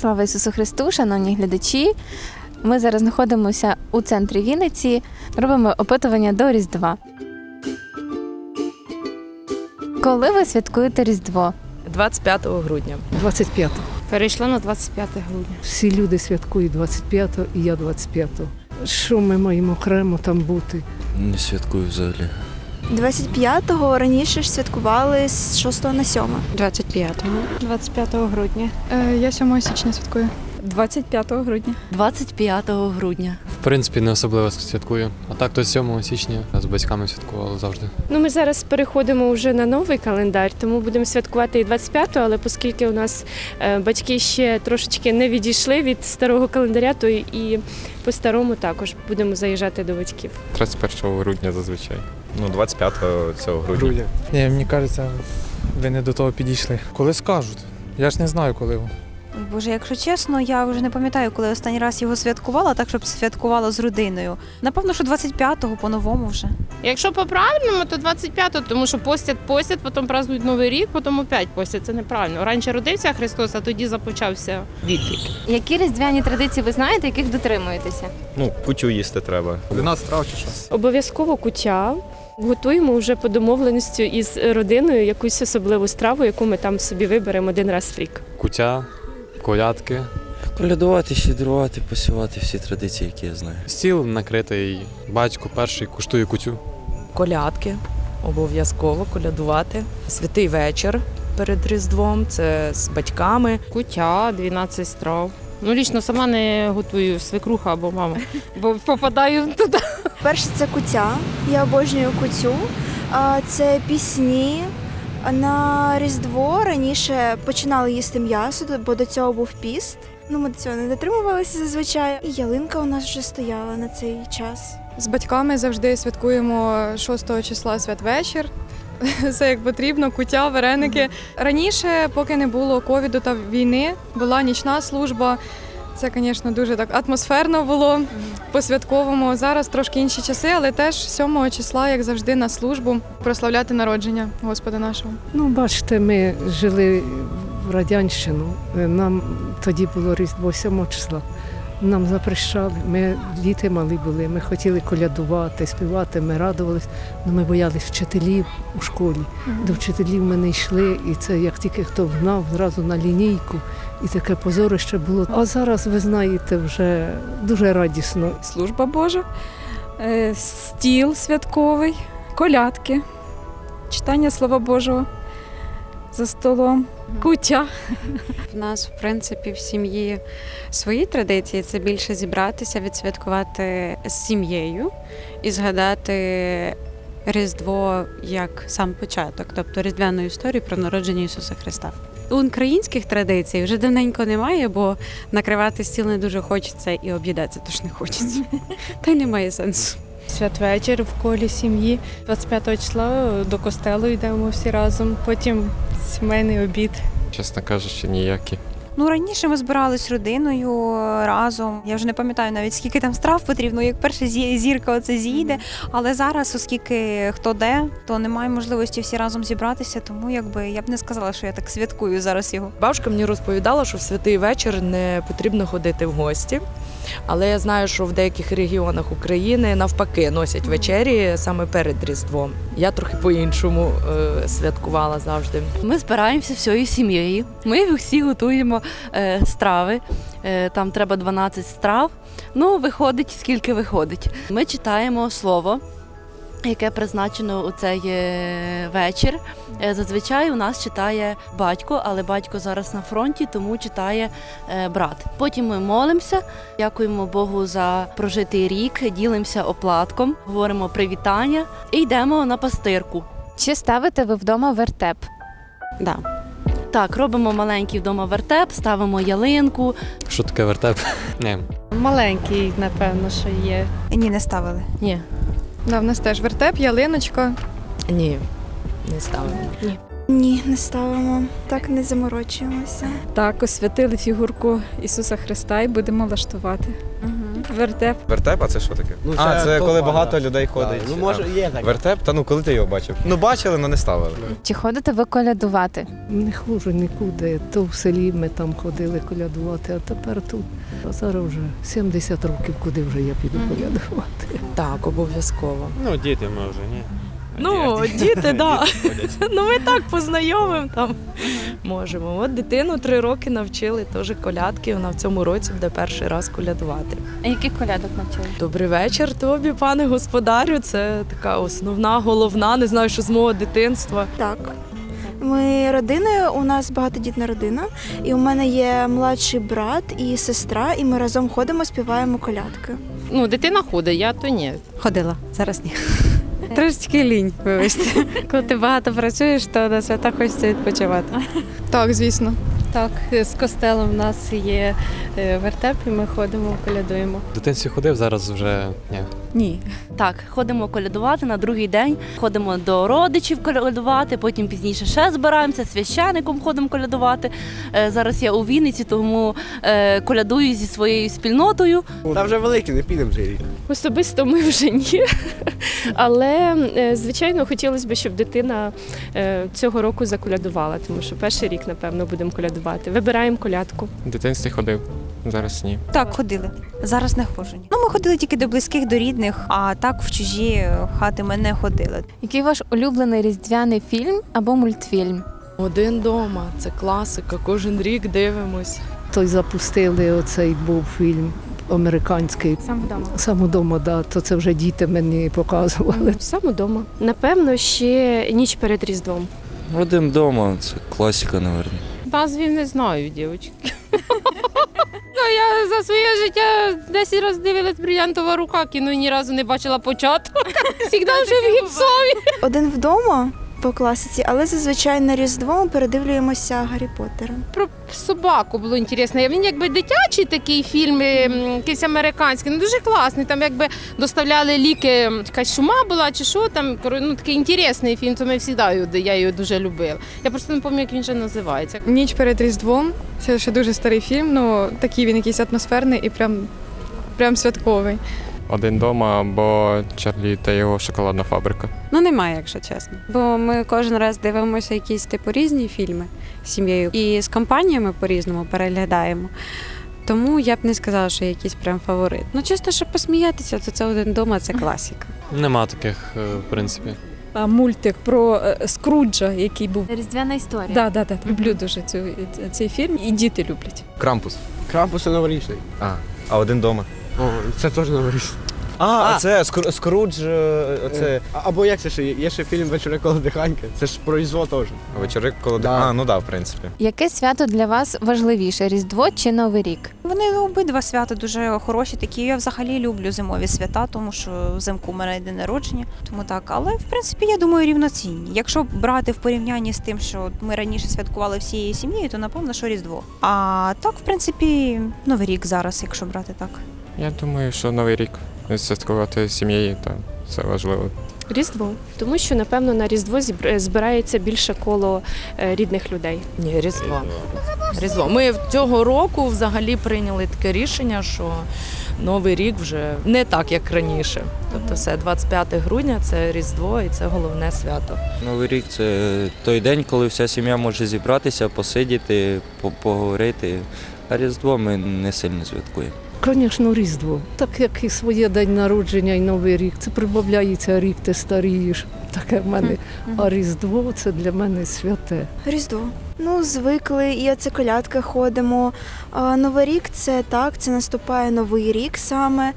Слава Ісусу Христу, шановні глядачі. Ми зараз знаходимося у центрі Вінниці, робимо опитування до Різдва. Коли ви святкуєте Різдво? 25 грудня. 25. Перейшла на 25 грудня. Всі люди святкують 25-го і я 25-го. Що ми маємо окремо там бути? Не святкую взагалі. 25-го раніше ж святкували з 6 на 7. 25-го. 25 грудня. Е, Я 7 січня святкую. 25 грудня. 25 грудня. В принципі, не особливо святкую. А так то 7 січня з батьками святкували завжди. Ну, ми зараз переходимо вже на новий календар, тому будемо святкувати і 25-го, але оскільки у нас е, батьки ще трошечки не відійшли від старого календаря, то і по старому також будемо заїжджати до батьків. 31 грудня зазвичай. Ну, 25 цього грудня. Грудня. Ні, мені кажеться, ви не до того підійшли. Коли скажуть? Я ж не знаю, коли. Ой, Боже, якщо чесно, я вже не пам'ятаю, коли останній раз його святкувала, так щоб святкувала з родиною. Напевно, що 25-го по-новому вже. Якщо по правильному, то 25-го, тому що постять, постять, потім празднують Новий рік, потім опять постять. Це неправильно. Раніше родився Христос, а тоді започався відлік. Які різдвяні традиції ви знаєте, яких дотримуєтеся? Ну, кутю їсти треба. 11 трав чи що? Обов'язково кутя. Готуємо вже по домовленістю із родиною якусь особливу страву, яку ми там собі виберемо один раз в рік. Кутя, колядки, Колядувати, щедрувати, посівати всі традиції, які я знаю. стіл накритий, батько перший куштує кутю. Колядки обов'язково колядувати. Святий вечір перед Різдвом. Це з батьками. Кутя, 12 страв. Ну, лічно сама не готую свекруха або мама, бо попадаю туди. Перше це куття. Я обожнюю кутю. Це пісні. На Різдво раніше починали їсти м'ясо, бо до цього був піст. Ну, ми до цього не дотримувалися зазвичай. І ялинка у нас вже стояла на цей час. З батьками завжди святкуємо 6 числа святвечір. Все як потрібно, куття, вареники. Раніше, поки не було ковіду та війни, була нічна служба. Це, звісно, дуже так атмосферно було по-святковому. Зараз трошки інші часи, але теж 7 числа, як завжди, на службу прославляти народження Господа нашого. Ну, бачите, ми жили в Радянщину. Нам тоді було Різдво 7 числа. Нам запрещали. Ми діти малі були. Ми хотіли колядувати, співати, ми радувались. але ми боялись вчителів у школі. До вчителів ми не йшли, і це як тільки хто вгнав, зразу на лінійку. І таке позорище було. А зараз, ви знаєте, вже дуже радісно. служба Божа, е, стіл святковий, колядки, читання Слова Божого за столом, куття. В нас, в принципі, в сім'ї свої традиції це більше зібратися, відсвяткувати з сім'єю і згадати Різдво як сам початок, тобто різдвяну історію про народження Ісуса Христа. У українських традицій вже давненько немає, бо накривати стіл не дуже хочеться і об'їдатися теж не хочеться. Та й немає сенсу. Святвечір в колі сім'ї. 25 числа до костелу йдемо всі разом. Потім сімейний обід. Чесно кажучи, ніякі. Ну раніше ми збирались родиною разом. Я вже не пам'ятаю навіть скільки там страв потрібно, як перша зі- зірка оце зійде. Але зараз, оскільки хто де, то немає можливості всі разом зібратися. Тому якби я б не сказала, що я так святкую зараз його. Бабушка мені розповідала, що в святий вечір не потрібно ходити в гості. Але я знаю, що в деяких регіонах України навпаки носять вечері саме перед Різдвом. Я трохи по-іншому е, святкувала завжди. Ми збираємося всією сім'єю. Ми всі готуємо е, страви. Е, там треба 12 страв. Ну, виходить, скільки виходить. Ми читаємо слово. Яке призначено у цей е, вечір. Е, Зазвичай у нас читає батько, але батько зараз на фронті, тому читає е, брат. Потім ми молимося, дякуємо Богу за прожитий рік, ділимося оплатком, говоримо привітання і йдемо на пастирку. Чи ставите ви вдома вертеп? Да. Так, робимо маленький вдома вертеп, ставимо ялинку. Що таке вертеп? Ні. Маленький, напевно, що є. Ні, не ставили. Ні. Да, в нас теж вертеп, ялиночка. Ні, не ставимо. Ні, не ставимо. Так не заморочуємося. Так, освятили фігурку Ісуса Христа і будемо влаштувати. Вертеп. Вертеп, а це що таке? Ну, а, це це коли багато людей Да, ходить. ну, може, є так. Вертеп? Та ну коли ти його бачив? Ну бачили, але не ставили. Чи ходите ви колядувати? Не хожу нікуди. То в селі ми там ходили колядувати, а тепер тут. А зараз вже 70 років, куди вже я піду колядувати. Так, обов'язково. Ну, діти ми вже, ні. Ну, діти, так. Ну ми так познайомимо там. Можемо. От дитину три роки навчили теж колядки. Вона в цьому році буде перший раз колядувати. А яких колядок навчили? Добрий вечір тобі, пане господарю. Це така основна, головна, не знаю, що з мого дитинства. Так. Ми родиною, у нас багатодітна родина, і у мене є младший брат і сестра, і ми разом ходимо, співаємо колядки. Ну, дитина ходить, я то ні. Ходила, зараз ні. Трошечки лінь, вибачте. Коли ти багато працюєш, то на свята хочеться відпочивати. Так, звісно. Так, з костелом в нас є е, вертеп, і ми ходимо, колядуємо. В дитинстві ходив, зараз вже ні. Ні. Так, ходимо колядувати на другий день. Ходимо до родичів колядувати, потім пізніше ще збираємося, священником ходимо колядувати. Е, Зараз я у Вінниці, тому е, колядую зі своєю спільнотою. Та вже великий, не підемо вже рік. Особисто ми вже ні. Але, е, звичайно, хотілося б, щоб дитина е, цього року заколядувала, тому що перший рік, напевно, будемо колядувати. Вибираємо колядку. В дитинстві ходив, зараз ні. Так, ходили. Зараз не ходжу. Ну, ми ходили тільки до близьких, до рідних, а так в чужі хати ми не ходили. Який ваш улюблений різдвяний фільм або мультфільм? Один дома, це класика. Кожен рік дивимось. Той запустили оцей був фільм американський. Сам вдома. Сам удома, да, то це вже діти мені показували. Сам удома. Напевно, ще ніч перед Різдвом. Родим вдома, це класика, мабуть. Назвів не знаю, дівчатки. Ну, я за своє життя 10 разів дивилась брилянтова рука, кіно ні разу не бачила початку. Завжди вже в гіпсові. Один вдома по класиці, але зазвичай на Різдво передивлюємося Гаррі Поттера. Про собаку було інтересно. Він якби дитячий такий фільм, ем, якийсь американський, ну дуже класний. Там якби доставляли ліки, якась чума була чи що там. Ну такий інтересний фільм, то ми завжди, я його дуже любила. Я просто не пам'ятаю, як він ще називається. Ніч перед Різдвом. Це ще дуже старий фільм, ну такий він якийсь атмосферний і прям, прям святковий. Один дома або Чарлі та його шоколадна фабрика. Ну немає, якщо чесно. Бо ми кожен раз дивимося якісь типу різні фільми з сім'єю і з компаніями по-різному переглядаємо. Тому я б не сказала, що якийсь прям фаворит. Ну чисто, щоб посміятися, то це один дома, це класика. Нема таких, е, в принципі. А мультик про е, Скруджа, який був. Різдвяна історія. Да, да, да, люблю дуже цю, цей фільм, і діти люблять. Крампус. Крампус це новорічний. А, а один дома. О, це теж новорічний. А, А. а це Скру- Скрудж. е, Оце А- Або як це ще є? Є ще фільм Вечори коло диханьки. Це ж про Різдво теж. вечори коло Да. А, ну да, в принципі. Яке свято для вас важливіше Різдво чи Новий рік? Вони обидва свята дуже хороші. Такі я взагалі люблю зимові свята, тому що взимку у мене день народження. Тому так, але в принципі я думаю рівноцінні. Якщо брати в порівнянні з тим, що ми раніше святкували всією сім'єю, то напевно, що Різдво. А так, в принципі, новий рік зараз, якщо брати так. Я думаю, що Новий рік святкувати з сім'єю, та це важливо. Різдво. Тому що, напевно, на Різдво збирається більше коло е, рідних людей. Ні, Різдво. Різдво. Ми цього року взагалі прийняли таке рішення, що Новий рік вже не так, як раніше. Тобто, все 25 грудня це Різдво і це головне свято. Новий рік це той день, коли вся сім'я може зібратися, посидіти, поговорити. А Різдво ми не сильно святкуємо. Звісно, Різдво. Так як і своє день народження і Новий рік. Це прибавляється рік, ти старієш. Таке в мене. А Різдво це для мене святе. Різдво. Ну, звикли, і оце колядки ходимо. А, Новий рік це так, це наступає новий рік саме.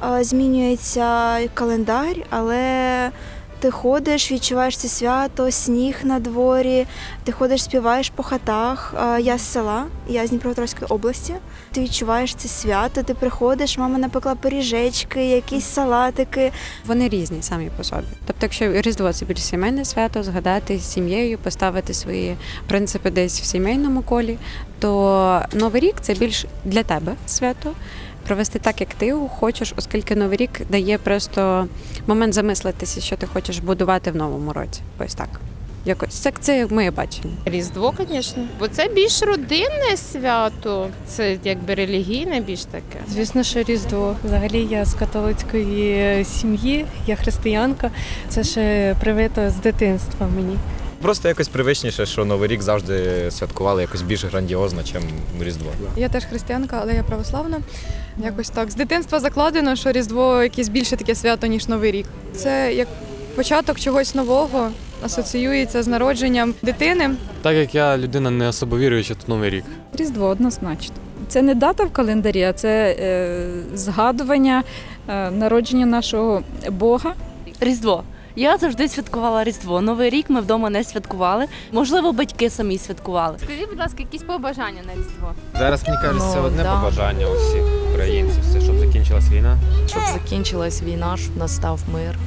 А, Змінюється календар, але ти ходиш, відчуваєш це свято, сніг на дворі, ти ходиш, співаєш по хатах. Я з села, я з Дніпропетровської області. Ти відчуваєш це свято, ти приходиш, мама напекла пиріжечки, якісь салатики. Вони різні самі по собі. Тобто, якщо Різдво це більш сімейне свято, згадати з сім'єю, поставити свої принципи десь в сімейному колі, то Новий рік це більш для тебе свято. Провести так, як ти хочеш, оскільки Новий рік дає просто момент замислитися, що ти хочеш будувати в новому році. Ось так. Якось так це моє бачення. Різдво, звісно, бо це більш родинне свято, це якби релігійне більш таке. Звісно, що Різдво. Взагалі я з католицької сім'ї, я християнка. Це ще привито з дитинства мені. Просто якось привичніше, що Новий рік завжди святкували якось більш грандіозно, ніж Різдво. Я теж християнка, але я православна. Якось так. З дитинства закладено, що Різдво якесь більше таке свято, ніж Новий рік. Це як початок чогось нового, асоціюється з народженням дитини. Так як я людина не особо віруюча, то Новий рік. Різдво однозначно. Це не дата в календарі, а це е, згадування е, народження нашого Бога. Різдво. Я завжди святкувала Різдво. Новий рік ми вдома не святкували. Можливо, батьки самі святкували. Скажіть, будь ласка, якісь побажання на Різдво? Зараз мені кажеться, Ну, одне да. побажання у всіх українців, це щоб закінчилась війна. Щоб закінчилась війна, щоб настав мир,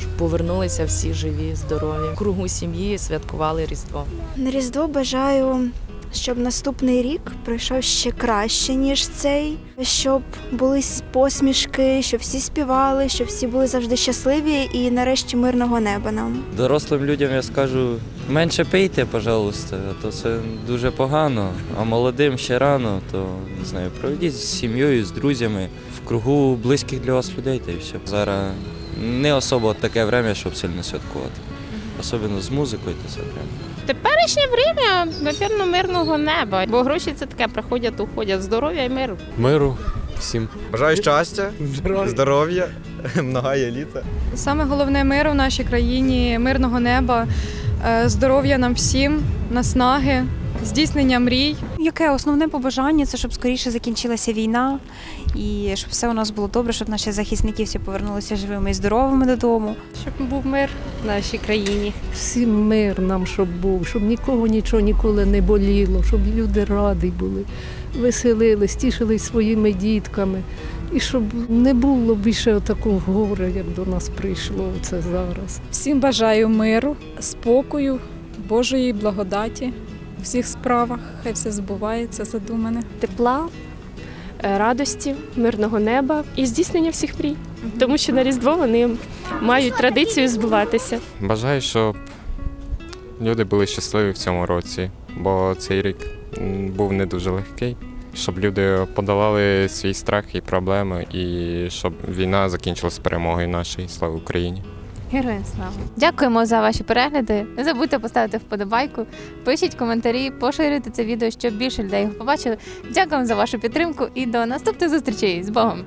щоб повернулися всі живі, здорові. В кругу сім'ї святкували Різдво. На Різдво бажаю, щоб наступний рік пройшов ще краще, ніж цей, щоб були посмішки, щоб всі співали, щоб всі були завжди щасливі і нарешті мирного неба нам. Дорослим людям я скажу, менше пийте, пожалуйста, а то це дуже погано. А молодим ще рано, то не знаю, проведіть з сім'єю, з друзями, в кругу близьких для вас людей, та й все. Зараз не особо таке время, щоб сильно святкувати. Особливо з музикою, то це прям. Теперішнє время, напевно, мирного неба, бо гроші це таке приходять, уходять. Здоров'я і миру. Миру всім. Бажаю щастя, здоров'я, многая літа. Саме головне миру в нашій країні, мирного неба, е, здоров'я нам всім, наснаги, здійснення мрій. Яке основне побажання це щоб скоріше закінчилася війна і щоб все у нас було добре, щоб наші захисники всі повернулися живими і здоровими додому. Щоб був мир в нашій країні. Всім мир нам, щоб був, щоб нікого нічого ніколи не боліло, щоб люди раді були, веселились, тішились своїми дітками. І щоб не було більше такого горя, як до нас прийшло це зараз. Всім бажаю миру, спокою, Божої благодаті у всіх справах. Хай все збувається задумане. Тепла, радості, мирного неба і здійснення всіх мрій. Тому що на Різдво вони мають традицію збуватися. Бажаю, щоб люди були щасливі в цьому році, бо цей рік був не дуже легкий. Щоб люди подолали свій страх і проблеми, і щоб війна закінчилась перемогою нашої. Слава Україні! Героям слава! Дякуємо за ваші перегляди. Не забудьте поставити вподобайку, пишіть коментарі, поширюйте це відео, щоб більше людей його побачили. Дякуємо за вашу підтримку і до наступних зустрічей з Богом!